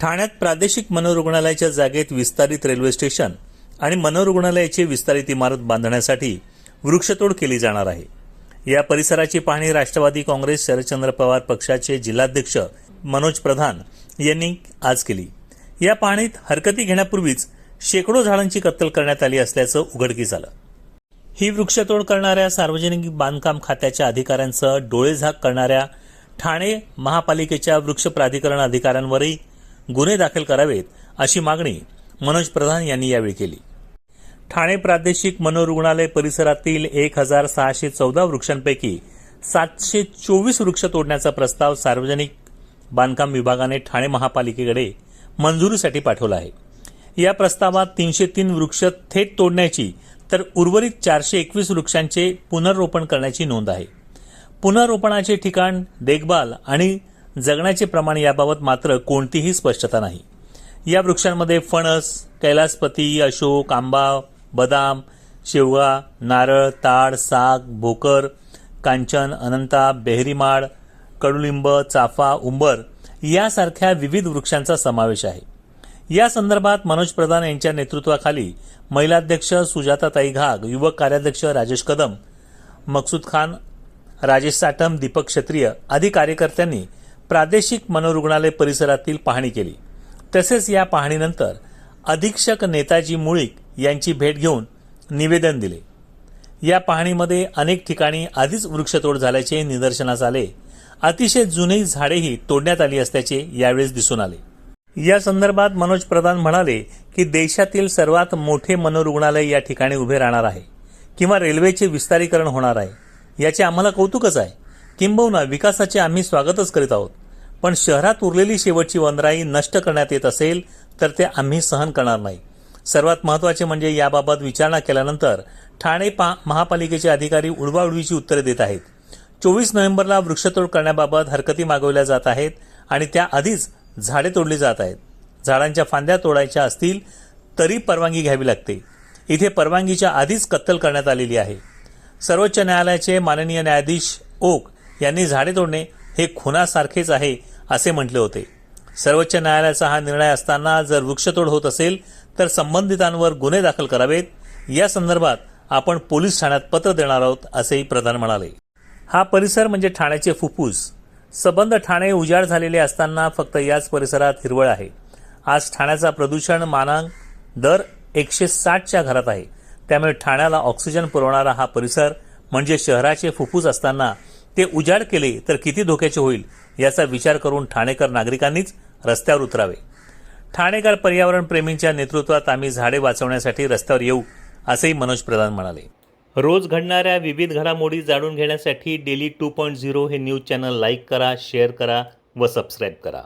ठाण्यात प्रादेशिक मनोरुग्णालयाच्या जागेत विस्तारित रेल्वे स्टेशन आणि मनोरुग्णालयाची विस्तारित इमारत बांधण्यासाठी वृक्षतोड केली जाणार आहे. या परिसराची पाहणी राष्ट्रवादी काँग्रेस शरदचंद्र पवार पक्षाचे जिल्हाध्यक्ष मनोज प्रधान यांनी आज केली. या पाहणीत हरकती घेण्यापूर्वीच शेकडो झाडांची कत्तल करण्यात आली असल्याचं उघडकीस आलं. ही वृक्षतोड करणाऱ्या सार्वजनिक बांधकाम खात्याच्या अधिकाऱ्यांसह डोळेझाक करणाऱ्या ठाणे महापालिकेच्या वृक्ष प्राधिकरण अधिकाऱ्यांवरही गुन्हे दाखल करावेत अशी मागणी मनोज प्रधान यांनी यावेळी केली. ठाणे प्रादेशिक मनोरुग्णालय परिसरातील एक हजार सहाशे चौदा वृक्षांपैकी सातशे चोवीस वृक्ष तोडण्याचा प्रस्ताव सार्वजनिक बांधकाम विभागाने ठाणे महापालिकेकडे मंजुरीसाठी पाठवला आहे. या प्रस्तावात तीनशे तीन वृक्ष थेट तोडण्याची तर उर्वरित चारशे एकवीस वृक्षांचे पुनर्रोपण करण्याची नोंद आहे. पुनर्रोपणाचे ठिकाण देखभाल आणि जगण्याचे प्रमाण याबाबत मात्र कोणतीही स्पष्टता नाही. या वृक्षांमध्ये फणस कैलासपती अशोक आंबा बदाम शेवगा नारळ ताड साग भोकर कांचन अनंता बेहरीमाड कडुलिंब चाफा उंबर यासारख्या विविध वृक्षांचा समावेश आहे. या संदर्भात मनोज प्रधान यांच्या नेतृत्वाखाली महिलाध्यक्ष सुजाताताई घाग युवक कार्याध्यक्ष राजेश कदम मकसूद खान राजेश साटम दीपक क्षत्रिय आदी कार्यकर्त्यांनी प्रादेशिक मनोरुग्णालय परिसरातील पाहणी केली. तसेच या पाहणीनंतर अधीक्षक नेताजी मुळीक यांची भेट घेऊन निवेदन दिले. या पाहणीमध्ये अनेक ठिकाणी आधीच वृक्षतोड झाल्याचे निदर्शनास आले. अतिशय जुनी झाडेही तोडण्यात आली असल्याचे यावेळेस दिसून आले. या संदर्भात मनोज प्रधान म्हणाले की देशातील सर्वात मोठे मनोरुग्णालय या ठिकाणी उभे राहणार आहे किंवा रेल्वेचे विस्तारीकरण होणार आहे. याचे आम्हाला कौतुकच आहे. किंबहुना विकासाचे आम्ही स्वागतच करीत आहोत. पण शहरात उरलेली शेवटची वनराई नष्ट करण्यात येत असेल तर ते आम्ही सहन करणार नाही. सर्वात महत्त्वाचे म्हणजे याबाबत विचारणा केल्यानंतर ठाणे पा महापालिकेचे अधिकारी उडवाउडवीची उत्तरे देत आहेत. चोवीस नोव्हेंबरला वृक्षतोड करण्याबाबत हरकती मागवल्या जात आहेत आणि त्याआधीच झाडे तोडली जात आहेत. झाडांच्या फांद्या तोडायच्या असतील तरी परवानगी घ्यावी लागते. इथे परवानगीच्या आधीच कत्तल करण्यात आलेली आहे. सर्वोच्च न्यायालयाचे माननीय न्यायाधीश ओक यांनी झाडे तोडणे हे खुनासारखेच आहे असे म्हटले होते. सर्वोच्च न्यायालयाचा हा निर्णय असताना जर वृक्षतोड होत असेल तर संबंधितांवर गुन्हे दाखल करावेत. या संदर्भात आपण पोलीस ठाण्यात पत्र देणार आहोत असेही प्रधान म्हणाले. हा परिसर म्हणजे ठाण्याचे फुफ्फुस. सबंध ठाणे उजाड झालेले असताना फक्त याच परिसरात हिरवळ आहे. आज ठाण्याचा प्रदूषण मानांक दर एकशे साठच्या घरात आहे. त्यामुळे ठाण्याला ऑक्सिजन पुरवणारा हा परिसर म्हणजे शहराचे फुफ्फुस असताना ते उजाड केले तर किती धोक्याचे होईल याचा विचार करून ठाणेकर नागरिकांनीच रस्त्यावर उतरावे. ठाणेकर पर्यावरण प्रेमींच्या नेतृत्वात आम्ही झाडे वाचवण्यासाठी रस्त्यावर येऊ असेही मनोज प्रधान म्हणाले. रोज घडणाऱ्या विविध घडामोडी जाणून घेण्यासाठी डेली टू पॉईंट झिरो हे न्यूज चॅनल लाईक करा शेअर करा व सबस्क्राईब करा.